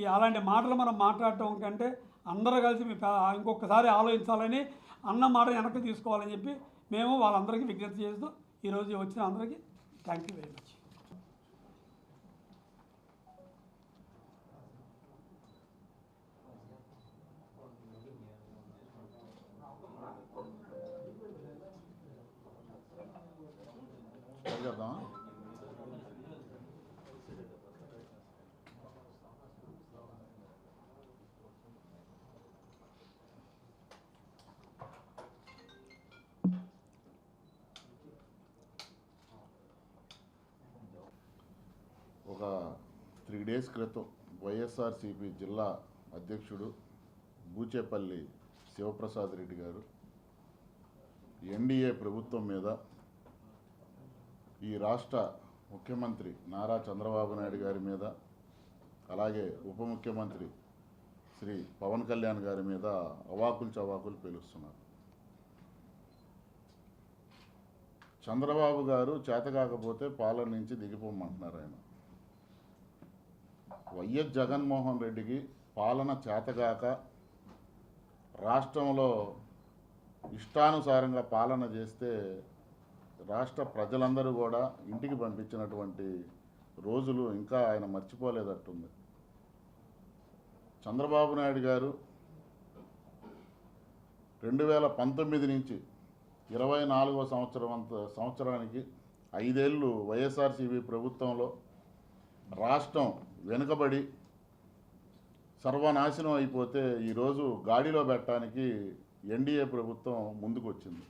ఈ అలాంటి మాటలు మనం మాట్లాడటం కంటే అందరూ కలిసి మీ ఇంకొకసారి ఆలోచించాలని అన్న మాట వెనక్కి తీసుకోవాలని చెప్పి మేము వాళ్ళందరికీ విజ్ఞప్తి చేస్తూ ఈరోజు వచ్చిన అందరికీ thank you very much. Days క్రితం వైఎస్ఆర్సిపి జిల్లా అధ్యక్షుడు బూచేపల్లి శివప్రసాద్ రెడ్డి గారు ఎన్డీఏ ప్రభుత్వం మీద ఈ రాష్ట్ర ముఖ్యమంత్రి నారా చంద్రబాబు నాయుడు గారి మీద అలాగే ఉప ముఖ్యమంత్రి శ్రీ పవన్ కళ్యాణ్ గారి మీద అవాకులు చవాకులు పేలుస్తున్నారు. చంద్రబాబు గారు చేతకాకపోతే పాలన నుంచి దిగిపోమంటున్నారు ఆయన. వైఎస్ జగన్మోహన్ రెడ్డికి పాలన చేతగాక రాష్ట్రంలో ఇష్టానుసారంగా పాలన చేస్తే రాష్ట్ర ప్రజలందరూ కూడా ఇంటికి పంపించినటువంటి రోజులు ఇంకా ఆయన మర్చిపోలేదట్టుంది. చంద్రబాబు నాయుడు గారు రెండు వేల పంతొమ్మిది నుంచి ఇరవై నాలుగో సంవత్సరం అంత సంవత్సరానికి ఐదేళ్ళు వైఎస్ఆర్సీపీ ప్రభుత్వంలో రాష్ట్రం వెనుకబడి సర్వనాశనం అయిపోతే ఈరోజు గాడిలో పెట్టడానికి ఎన్డీఏ ప్రభుత్వం ముందుకు వచ్చింది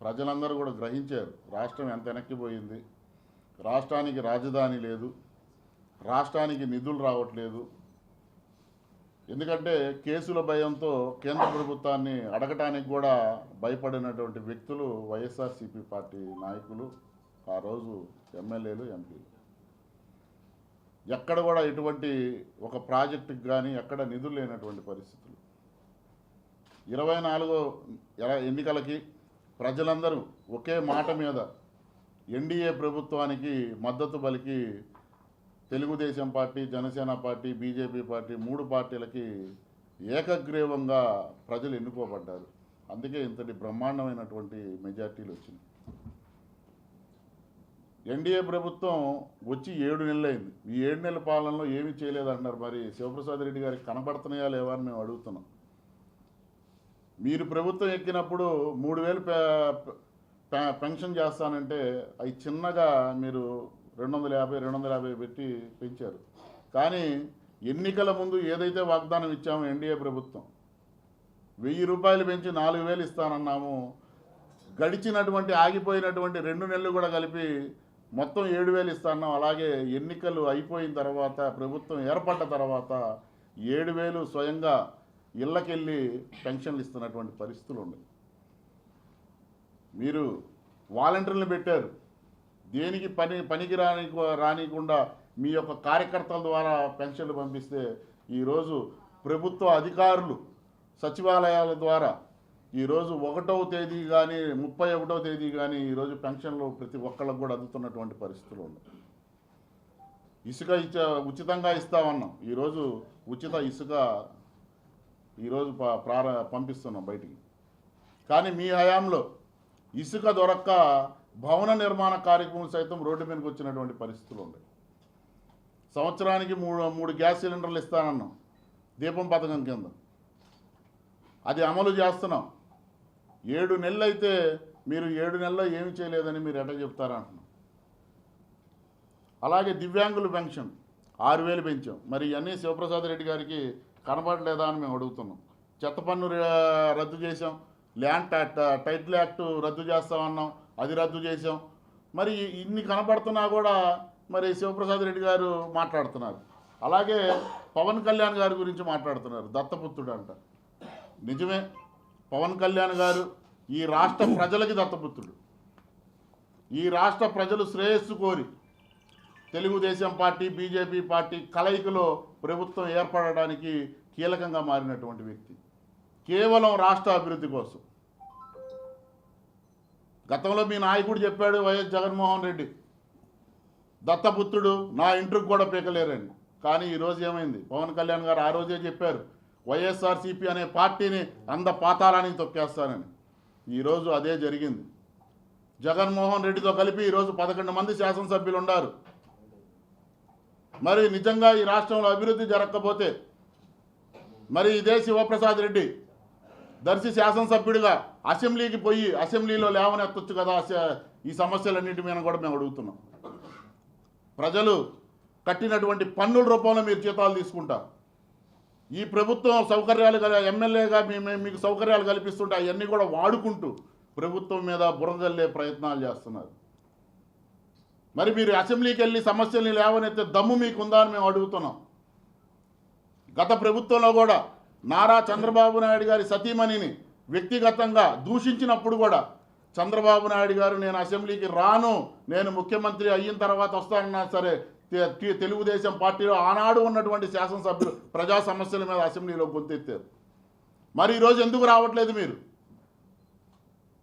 ప్రజలందరూ కూడా గ్రహించారు రాష్ట్రం ఎంత వెనక్కిపోయింది. రాష్ట్రానికి రాజధాని లేదు రాష్ట్రానికి నిధులు రావట్లేదు. ఎందుకంటే కేసుల భయంతో కేంద్ర ప్రభుత్వాన్ని అడగటానికి కూడా భయపడినటువంటి వ్యక్తులు వైఎస్ఆర్సీపీ పార్టీ నాయకులు ఆ రోజు ఎమ్మెల్యేలు ఎంపీలు. ఎక్కడ కూడా ఎటువంటి ఒక ప్రాజెక్టుకి కానీ ఎక్కడ నిధులు లేనటువంటి పరిస్థితులు. ఇరవై నాలుగో ఎన్నికలకి ప్రజలందరూ ఒకే మాట మీద ఎన్డీఏ ప్రభుత్వానికి మద్దతు పలికి Telugu Desam party Janasena party BJP party మూడు పార్టీలకి ఏకగ్రీవంగా ప్రజలు ఎన్నుకోబడ్డారు. అందుకే ఇంతటి బ్రహ్మాండమైనటువంటి మెజార్టీలు వచ్చినాయి. ఎన్డీఏ ప్రభుత్వం వచ్చి ఏడు నెలలైంది. ఈ ఏడు నెలల పాలనలో ఏమీ చేయలేదంటున్నారు మరి శివప్రసాద్ రెడ్డి గారికి కనబడుతున్నాయా లేవా అని మేము అడుగుతున్నాం. మీరు ప్రభుత్వం ఎక్కినప్పుడు మూడు వేలు పెన్షన్ చేస్తానంటే అవి చిన్నగా మీరు రెండు వందల యాభై రెండు వందల యాభై పెట్టి పెంచారు. కానీ ఎన్నికల ముందు ఏదైతే వాగ్దానం ఇచ్చామో ఎన్డీఏ ప్రభుత్వం వెయ్యి రూపాయలు పెంచి నాలుగు వేలు ఇస్తానన్నాము. గడిచినటువంటి ఆగిపోయినటువంటి రెండు నెలలు కూడా కలిపి మొత్తం ఏడు వేలు ఇస్తాన్నాం అలాగే ఎన్నికలు అయిపోయిన తర్వాత ప్రభుత్వం ఏర్పడ్డ తర్వాత ఏడు వేలు స్వయంగా ఇళ్ళకెళ్ళి పెన్షన్లు ఇస్తున్నటువంటి పరిస్థితులు ఉన్నాయి. మీరు వాలంటీర్లు పెట్టారు. దేనికి పని పనికి రాని రానికుండా మీ యొక్క కార్యకర్తల ద్వారా పెన్షన్లు పంపిస్తే ఈరోజు ప్రభుత్వ అధికారులు సచివాలయాల ద్వారా ఈరోజు ఒకటవ తేదీ కానీ ముప్పై ఒకటవ తేదీ కానీ ఈరోజు పెన్షన్లు ప్రతి ఒక్కళ్ళకు కూడా అందుతున్నటువంటి పరిస్థితులు ఉన్నాయి. ఇసుక ఇచ్చే ఉచితంగా ఇస్తామన్నాం. ఈరోజు ఉచిత ఇసుక ఈరోజు ప్రార పంపిస్తున్నాం బయటికి. కానీ మీ హయాంలో ఇసుక దొరక్క భవన నిర్మాణ కార్యక్రమం సైతం రోడ్డు మీదకి వచ్చినటువంటి పరిస్థితులు ఉన్నాయి. సంవత్సరానికి మూడు మూడు గ్యాస్ సిలిండర్లు ఇస్తానన్నాం. దీపం పథకం కింద. అది అమలు చేస్తున్నాం. ఏడు నెలలు అయితే మీరు ఏడు నెలల్లో ఏమి చేయలేదని మీరు ఎట్లా చెప్తారా అలాగే దివ్యాంగుల పెన్షన్ ఆరు వేలు పెంచాం. మరి ఇవన్నీ శివప్రసాద్ రెడ్డి గారికి కనబడలేదా అని మేము అడుగుతున్నాం. చెత్త పన్ను రద్దు చేసాం ల్యాండ్ టైటిల్ యాక్ట్ రద్దు చేస్తామన్నాం అది రద్దు చేసాం మరి ఇన్ని కనపడుతున్నా కూడా మరి శివప్రసాద్ రెడ్డి గారు మాట్లాడుతున్నారు. అలాగే పవన్ కళ్యాణ్ గారి గురించి మాట్లాడుతున్నారు. దత్తపుత్రుడు అంట. నిజమే. పవన్ కళ్యాణ్ గారు ఈ రాష్ట్ర ప్రజలకి దత్తపుత్రుడు. ఈ రాష్ట్ర ప్రజలు శ్రేయస్సు కోరి తెలుగుదేశం పార్టీ బీజేపీ పార్టీ కలయికలో ప్రభుత్వం ఏర్పడడానికి కీలకంగా మారినటువంటి వ్యక్తి. కేవలం రాష్ట్ర అభివృద్ధి కోసం. గతంలో మీ నాయకుడు చెప్పాడు వైఎస్ జగన్మోహన్ రెడ్డి దత్తపుత్రుడు నా ఇంటికి కూడా పీకలేరని. కానీ ఈరోజు ఏమైంది? పవన్ కళ్యాణ్ గారు ఆ రోజే చెప్పారు వైఎస్ఆర్సీపీ అనే పార్టీని అంద పాతాళానికి తొక్కేస్తానని ఈరోజు అదే జరిగింది. జగన్మోహన్ రెడ్డితో కలిపి ఈరోజు పదకొండు మంది శాసనసభ్యులు ఉన్నారు మరి నిజంగా ఈ రాష్ట్రంలో అభివృద్ధి జరగకపోతే మరి ఇదే శివప్రసాద్ రెడ్డి దర్శి శాసనసభ్యుడిగా అసెంబ్లీకి పోయి అసెంబ్లీలో లేవనెత్తొచ్చు కదా ఈ సమస్యలన్నింటి మీద కూడా మేము అడుగుతున్నాం. ప్రజలు కట్టినటువంటి పన్నుల రూపంలో మీరు జీతాలు తీసుకుంటారు. ఈ ప్రభుత్వం సౌకర్యాలు ఎమ్మెల్యేగా మీకు సౌకర్యాలు కల్పిస్తుంటే అవన్నీ కూడా వాడుకుంటూ ప్రభుత్వం మీద బురదల్లే ప్రయత్నాలు చేస్తున్నారు. మరి మీరు అసెంబ్లీకి వెళ్ళి సమస్యల్ని లేవనైతే దమ్ము మీకుందా అని మేము అడుగుతున్నాం. గత ప్రభుత్వంలో కూడా నారా చంద్రబాబు నాయుడు గారి సతీమణిని వ్యక్తిగతంగా దూషించినప్పుడు కూడా చంద్రబాబు నాయుడు గారు నేను అసెంబ్లీకి రాను నేను ముఖ్యమంత్రి అయిన తర్వాత వస్తానన్నా సరే తెలుగుదేశం పార్టీలో ఆనాడు ఉన్నటువంటి శాసనసభ్యులు ప్రజా సమస్యల మీద అసెంబ్లీలో గొంతెత్తారు. మరి ఈరోజు ఎందుకు రావట్లేదు మీరు?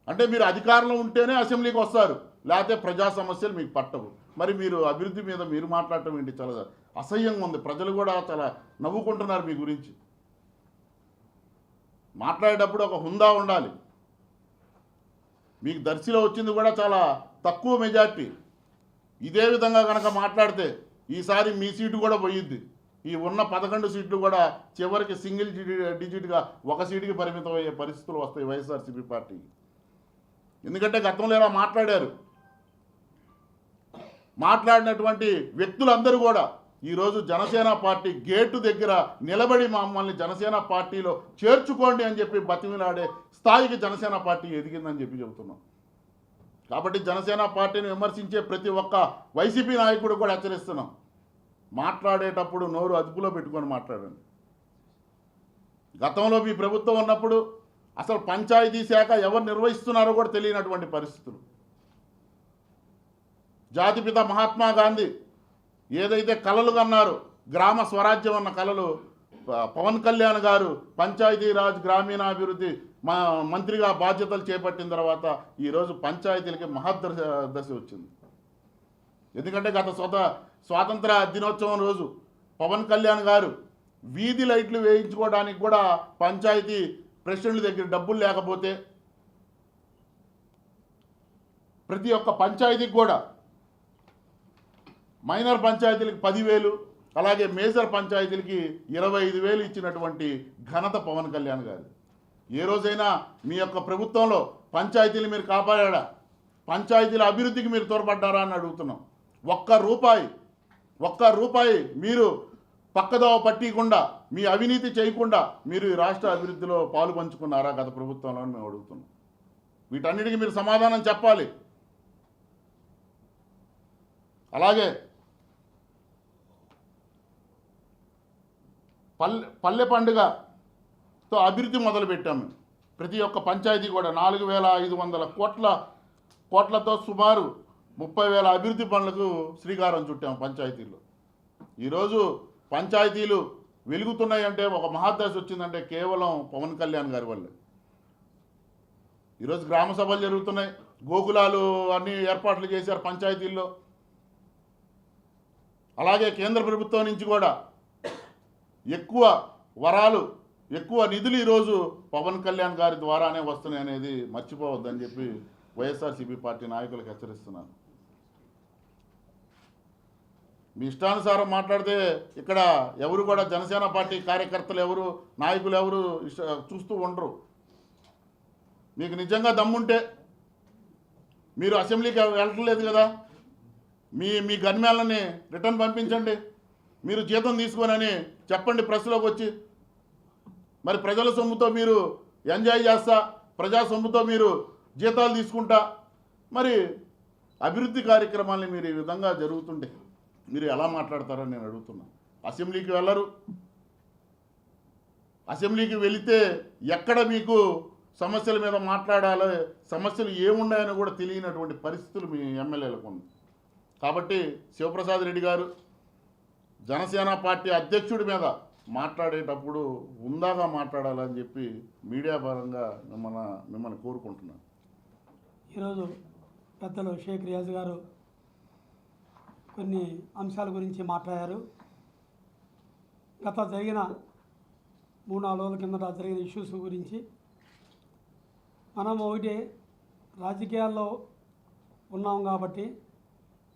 అంటే మీరు అధికారంలో ఉంటేనే అసెంబ్లీకి వస్తారు. లేకపోతే ప్రజా సమస్యలు మీకు పట్టవు. మరి మీరు అభివృద్ధి మీద మీరు మాట్లాడటం ఏంటి? చాలా అసహ్యంగా ఉంది. ప్రజలు కూడా చాలా నవ్వుకుంటున్నారు మీ గురించి. మాట్లాడేటప్పుడు ఒక హుందా ఉండాలి. మీకు దర్శిలో వచ్చింది కూడా చాలా తక్కువ మెజార్టీ. ఇదే విధంగా కనుక మాట్లాడితే ఈసారి మీ సీటు కూడా పోయిద్ది. ఈ ఉన్న పదకొండు సీట్లు కూడా చివరికి సింగిల్ డిజిట్గా ఒక సీటుకి పరిమితం అయ్యే పరిస్థితులు వస్తాయి వైఎస్ఆర్సీపీ పార్టీకి ఎందుకంటే గతంలో ఇలా మాట్లాడారు. మాట్లాడినటువంటి వ్యక్తులందరూ కూడా ఈరోజు జనసేన పార్టీ గేటు దగ్గర నిలబడి మమ్మల్ని జనసేన పార్టీలో చేర్చుకోండి అని చెప్పి బతిమిలాడే స్థాయికి జనసేన పార్టీ ఎదిగిందని చెప్పి చెబుతున్నాం. కాబట్టి జనసేన పార్టీని విమర్శించే ప్రతి ఒక్క వైసీపీ నాయకుడు కూడా హెచ్చరిస్తున్నాం. మాట్లాడేటప్పుడు నోరు అదుపులో పెట్టుకొని మాట్లాడండి. గతంలో మీ ప్రభుత్వం ఉన్నప్పుడు అసలు పంచాయతీ శాఖ ఎవరు నిర్వహిస్తున్నారో కూడా తెలియనటువంటి పరిస్థితులు. జాతిపిత మహాత్మా గాంధీ ఏదైతే కళలు కన్నారో గ్రామ స్వరాజ్యం అన్న కళలు పవన్ కళ్యాణ్ గారు పంచాయతీరాజ్ గ్రామీణాభివృద్ధి మా మంత్రిగా బాధ్యతలు చేపట్టిన తర్వాత ఈరోజు పంచాయతీలకి మహద్దశ దశ వచ్చింది. ఎందుకంటే గత స్వత స్వాతంత్ర దినోత్సవం రోజు పవన్ కళ్యాణ్ గారు వీధి లైట్లు వేయించుకోవడానికి కూడా పంచాయతీ ప్రెసిడెంట్ల దగ్గర డబ్బులు లేకపోతే ప్రతి ఒక్క పంచాయతీకి కూడా మైనర్ పంచాయతీలకు పదివేలు అలాగే మేజర్ పంచాయతీలకి ఇరవై ఐదు వేలు ఇచ్చినటువంటి ఘనత పవన్ కళ్యాణ్ గారు. ఏ రోజైనా మీ యొక్క ప్రభుత్వంలో పంచాయతీలు మీరు కాపాడా పంచాయతీల అభివృద్ధికి మీరు తోడ్పడ్డారా అని అడుగుతున్నాం. ఒక్క రూపాయి ఒక్క రూపాయి మీరు పక్కదోవ పట్టికుండా మీ అవినీతి చేయకుండా మీరు ఈ రాష్ట్ర అభివృద్ధిలో పాలు పంచుకున్నారా గత ప్రభుత్వంలో మేము అడుగుతున్నాం. వీటన్నిటికీ మీరు సమాధానం చెప్పాలి. అలాగే పల్లె పల్లె పండుగతో అభివృద్ధి మొదలుపెట్టాము. ప్రతి ఒక్క పంచాయతీ కూడా నాలుగు వేల ఐదు వందల కోట్ల కోట్లతో సుమారు ముప్పై వేల అభివృద్ధి పనులకు శ్రీకారం చుట్టాము పంచాయతీల్లో. ఈరోజు పంచాయతీలు వెలుగుతున్నాయంటే ఒక మహాదశ వచ్చిందంటే కేవలం పవన్ కళ్యాణ్ గారి వల్లే. ఈరోజు గ్రామ సభలు జరుగుతున్నాయి. గోకులాలు అన్ని ఏర్పాట్లు చేశారు పంచాయతీల్లో. అలాగే కేంద్ర ప్రభుత్వం నుంచి కూడా ఎక్కువ వరాలు ఎక్కువ నిధులు ఈరోజు పవన్ కళ్యాణ్ గారి ద్వారానే వస్తున్నాయి అనేది మర్చిపోవద్దని చెప్పి వైఎస్ఆర్సీపీ పార్టీ నాయకులకు హెచ్చరిస్తున్నాను. మీ ఇష్టానుసారం మాట్లాడితే ఇక్కడ ఎవరు కూడా జనసేన పార్టీ కార్యకర్తలు ఎవరు నాయకులు ఎవరు ఇష్ట చూస్తూ ఉండరు. మీకు నిజంగా దమ్ముంటే మీరు అసెంబ్లీకి వెళ్ళట్లేదు కదా? మీ మీ గన్మేళ్ళని రిటర్న్ పంపించండి. మీరు జీతం తీసుకోనని చెప్పండి ప్రెస్లోకి వచ్చి. మరి ప్రజల సొమ్ముతో మీరు ఎంజాయ్ చేస్తా ప్రజా సొమ్ముతో మీరు జీతాలు తీసుకుంటా. మరి అభివృద్ధి కార్యక్రమాల్ని మీరు ఈ విధంగా జరుగుతుంటే మీరు ఎలా మాట్లాడతారని నేను అడుగుతున్నా. అసెంబ్లీకి వెళ్ళరు. అసెంబ్లీకి వెళితే ఎక్కడ మీకు సమస్యల మీద మాట్లాడాలో సమస్యలు ఏమున్నాయని కూడా తెలియనటువంటి పరిస్థితులు మీ ఎమ్మెల్యేలకు ఉంది కాబట్టి శివప్రసాద్ రెడ్డి గారు జనసేన పార్టీ అధ్యక్షుడి మీద మాట్లాడేటప్పుడు ఉందాగా మాట్లాడాలని చెప్పి మీడియా పరంగా మిమ్మల్ని మిమ్మల్ని కోరుకుంటున్నాను. ఈరోజు పెద్దలు షేక్ రియాజ్ గారు కొన్ని అంశాల గురించి మాట్లాడారు. గత జరిగిన మూడు నాలుగు రోజుల కిందట జరిగిన ఇష్యూస్ గురించి మనం ఒకటి రాజకీయాల్లో ఉన్నాం కాబట్టి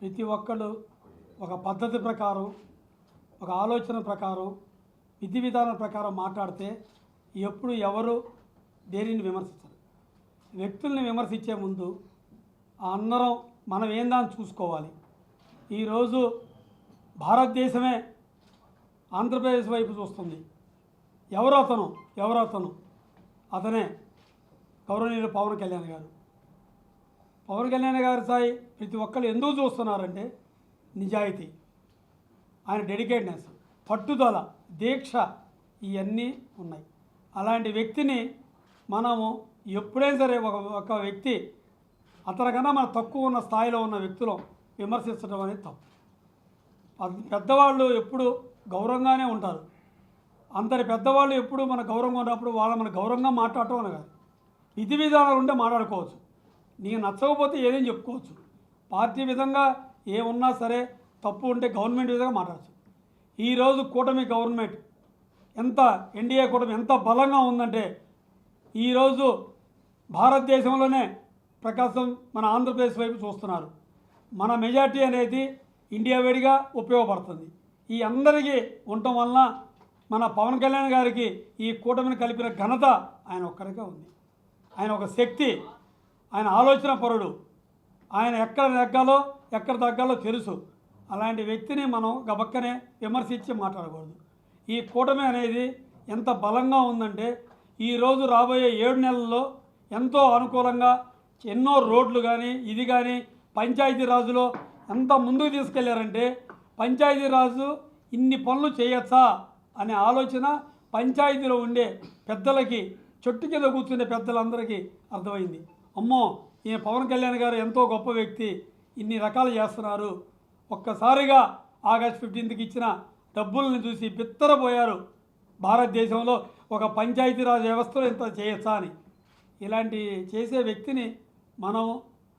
ప్రతి ఒక్కళ్ళు ఒక పద్ధతి ప్రకారం ఒక ఆలోచన ప్రకారం విధి విధానం ప్రకారం మాట్లాడితే ఎప్పుడు ఎవరు దేనిని విమర్శించరు. వ్యక్తుల్ని విమర్శించే ముందు ఆ అందరం మనం ఏందని చూసుకోవాలి? ఈరోజు భారతదేశమే ఆంధ్రప్రదేశ్ వైపు చూస్తుంది. ఎవరు అతను? ఎవరు అతను? అతనే గౌరవనీయులు పవన్ కళ్యాణ్ గారు. పవన్ కళ్యాణ్ గారి సాయి ప్రతి ఒక్కరు ఎందుకు చూస్తున్నారంటే నిజాయితీ. ఆయన డెడికేట్నెస్ పట్టుదల దీక్ష ఇవన్నీ ఉన్నాయి. అలాంటి వ్యక్తిని మనము ఎప్పుడైనా సరే ఒక ఒక వ్యక్తి అతనికన్నా మన తక్కువ ఉన్న స్థాయిలో ఉన్న వ్యక్తులు విమర్శించడం అనేది తప్పు. అది పెద్దవాళ్ళు ఎప్పుడు గౌరవంగానే ఉంటారు. అందరి పెద్దవాళ్ళు ఎప్పుడు మన గౌరవంగా ఉన్నప్పుడు వాళ్ళ మన గౌరవంగా మాట్లాడటం అని కాదు. విధి విధానాలు ఉంటే మాట్లాడుకోవచ్చు. నీకు నచ్చకపోతే ఏదేం చెప్పుకోవచ్చు. పార్టీ విధంగా ఏమున్నా సరే తప్పు ఉంటే గవర్నమెంట్ విధంగా మాట్లాడచ్చు. ఈరోజు కూటమి గవర్నమెంట్ ఎంత ఎన్డీఏ కూటమి ఎంత బలంగా ఉందంటే ఈరోజు భారతదేశంలోనే ప్రకాశం మన ఆంధ్రప్రదేశ్ వైపు చూస్తున్నారు. మన మెజార్టీ అనేది ఇండియా వేడిగా ఉపయోగపడుతుంది. ఈ అందరికీ ఉండటం వలన మన పవన్ కళ్యాణ్ గారికి ఈ కూటమిని కలిపిన ఘనత ఆయన ఒక్కరికే ఉంది. ఆయన ఒక శక్తి ఆయన ఆలోచన పరుడు. ఆయన ఎక్కడ తగ్గాలో ఎక్కడ తగ్గాలో తెలుసు. అలాంటి వ్యక్తిని మనం గబక్కనే విమర్శించి మాట్లాడకూడదు. ఈ కూటమి అనేది ఎంత బలంగా ఉందంటే ఈరోజు రాబోయే ఏడు నెలల్లో ఎంతో అనుకూలంగా ఎన్నో రోడ్లు కానీ ఇది కానీ పంచాయతీ రాజులో ఎంత ముందుకు తీసుకెళ్ళారంటే పంచాయతీ రాజు ఇన్ని పనులు చేయొచ్చా అనే ఆలోచన పంచాయతీలో ఉండే పెద్దలకి చెట్టు కింద కూర్చునే పెద్దలందరికీ అర్థమైంది. అమ్మో ఈయన పవన్ కళ్యాణ్ గారు ఎంతో గొప్ప వ్యక్తి ఇన్ని రకాలు చేస్తున్నారు. ఒక్కసారిగా ఆగస్ట్ ఫిఫ్టీన్త్కి ఇచ్చిన డబ్బుల్ని చూసి బిత్తరపోయారు భారతదేశంలో ఒక పంచాయతీరాజ్ వ్యవస్థలో ఇంత చేయొచ్చా అని. ఇలాంటి చేసే వ్యక్తిని మనం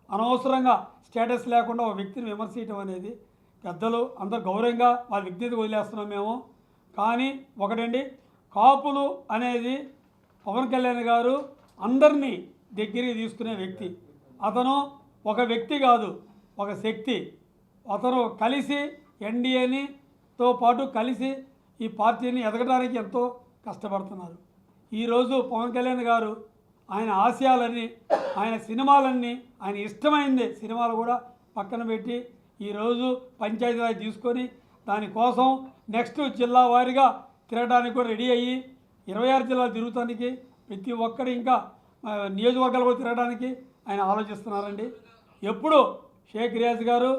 అనవసరంగా స్టేటస్ లేకుండా ఒక వ్యక్తిని విమర్శించడం అనేది పెద్దలు అందరు గౌరవంగా వాళ్ళ వ్యక్తిని వదిలేస్తున్నాం మేము. కానీ ఒకటండి కాపులు అనేది పవన్ కళ్యాణ్ గారు అందరినీ దగ్గరికి తీసుకునే వ్యక్తి. అతను ఒక వ్యక్తి కాదు ఒక శక్తి. అతను కలిసి ఎన్డీఏని తో పాటు కలిసి ఈ పార్టీని ఎదగడానికి ఎంతో కష్టపడుతున్నారు. ఈరోజు పవన్ కళ్యాణ్ గారు ఆయన ఆశయాలన్నీ ఆయన సినిమాలన్నీ ఆయన ఇష్టమైంది సినిమాలు కూడా పక్కన పెట్టి ఈరోజు పంచాయతీరాజ్ తీసుకొని దానికోసం నెక్స్ట్ జిల్లా వారీగా తిరగడానికి కూడా రెడీ అయ్యి ఇరవై ఆరు జిల్లాలు తిరుగుతానికి ప్రతి ఒక్కరు ఇంకా నియోజకవర్గాలు కూడా తిరగడానికి ఆయన ఆలోచిస్తున్నారండి. ఎప్పుడు షేక్ రియాజ్ గారు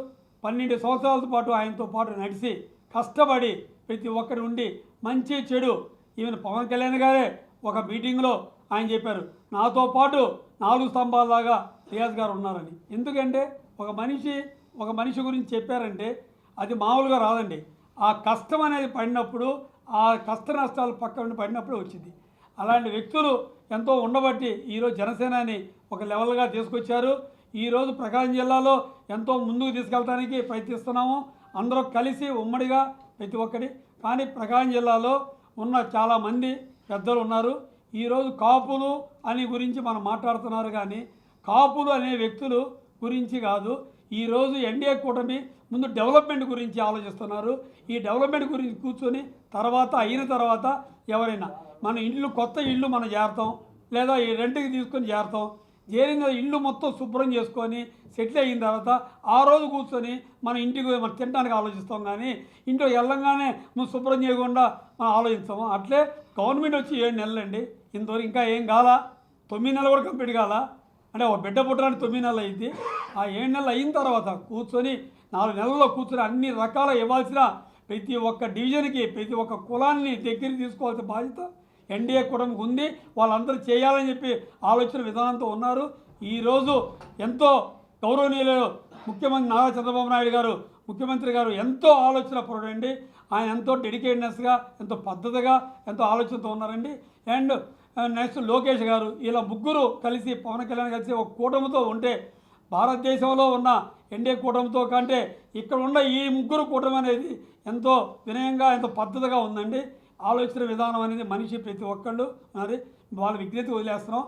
పన్నెండు సంవత్సరాలతో పాటు ఆయనతో పాటు నడిచి కష్టపడి ప్రతి ఒక్కరి ఉండి మంచి చెడు ఈవెన్ పవన్ కళ్యాణ్ గారే ఒక మీటింగ్లో ఆయన చెప్పారు నాతో పాటు నాలుగు స్తంభాలలాగా రియాజ్ గారు ఉన్నారని. ఎందుకంటే ఒక మనిషి ఒక మనిషి గురించి చెప్పారంటే అది మామూలుగా రాదండి. ఆ కష్టం అనేది పడినప్పుడు ఆ కష్ట నష్టాలు పక్కన పడినప్పుడు వచ్చింది. అలాంటి వ్యక్తులు ఎంతో ఉండబట్టి ఈరోజు జనసేనని ఒక లెవెల్గా తీసుకొచ్చారు. ఈరోజు ప్రకాశం జిల్లాలో ఎంతో ముందుకు తీసుకెళ్ళడానికి ప్రయత్నిస్తున్నాము. అందరూ కలిసి ఉమ్మడిగా ప్రతి ఒక్కటి. కానీ ప్రకాశం జిల్లాలో ఉన్న చాలామంది పెద్దలు ఉన్నారు. ఈరోజు కాపులు అని గురించి మనం మాట్లాడుతున్నారు కానీ కాపులు అనే వ్యక్తులు గురించి కాదు. ఈరోజు ఎన్డీఏ కూటమి ముందు డెవలప్మెంట్ గురించి ఆలోచిస్తున్నారు. ఈ డెవలప్మెంట్ గురించి కూర్చొని తర్వాత అయిన తర్వాత ఎవరైనా మన ఇల్లు కొత్త ఇల్లు మనం చేరతాం లేదా ఈ రెంట్కి తీసుకొని చేరతాం. చేరిన ఇల్లు మొత్తం శుభ్రం చేసుకొని సెటిల్ అయిన తర్వాత ఆ రోజు కూర్చొని మన ఇంటికి మనం తినడానికి ఆలోచిస్తాం కానీ ఇంట్లో వెళ్ళంగానే మనం శుభ్రం చేయకుండా మనం ఆలోచిస్తాము. అట్లే గవర్నమెంట్ వచ్చి ఏడు నెలలండి. ఇంతవరకు ఇంకా ఏం కాలా? తొమ్మిది నెలలు కూడా కంప్లీట్ కాలా? అంటే ఒక బిడ్డ పుట్టడానికి తొమ్మిది నెలలు అయింది. ఆ ఏడు నెలలు అయిన తర్వాత కూర్చొని నాలుగు నెలల్లో కూర్చొని అన్ని రకాల ఇవ్వాల్సిన ప్రతి ఒక్క డివిజన్కి ప్రతి ఒక్క కులాన్ని దగ్గరికి తీసుకోవాల్సిన బాధ్యత ఎన్డీఏ కూటమికి ఉంది. వాళ్ళందరూ చేయాలని చెప్పి ఆలోచన విధానంతో ఉన్నారు. ఈరోజు ఎంతో గౌరవనీయులు ముఖ్యమంత్రి నారా చంద్రబాబు నాయుడు గారు ముఖ్యమంత్రి గారు ఎంతో ఆలోచన పరుడండి. ఆయన ఎంతో డెడికేటెడ్నెస్గా ఎంతో పద్ధతిగా ఎంతో ఆలోచనతో ఉన్నారండి. అండ్ నెక్స్ట్ లోకేష్ గారు ఇలా ముగ్గురు కలిసి పవన్ కళ్యాణ్ కలిసి ఒక కూటమితో ఉంటే భారతదేశంలో ఉన్న ఎన్డీఏ కూటమితో కంటే ఇక్కడ ఉన్న ఈ ముగ్గురు కూటమి అనేది ఎంతో వినయంగా ఎంతో పద్ధతిగా ఉందండి. ఆలోచన విధానం అనేది మనిషి ప్రతి ఒక్కళ్ళు మరి వాళ్ళ విజ్ఞత వదిలేస్తున్నాం.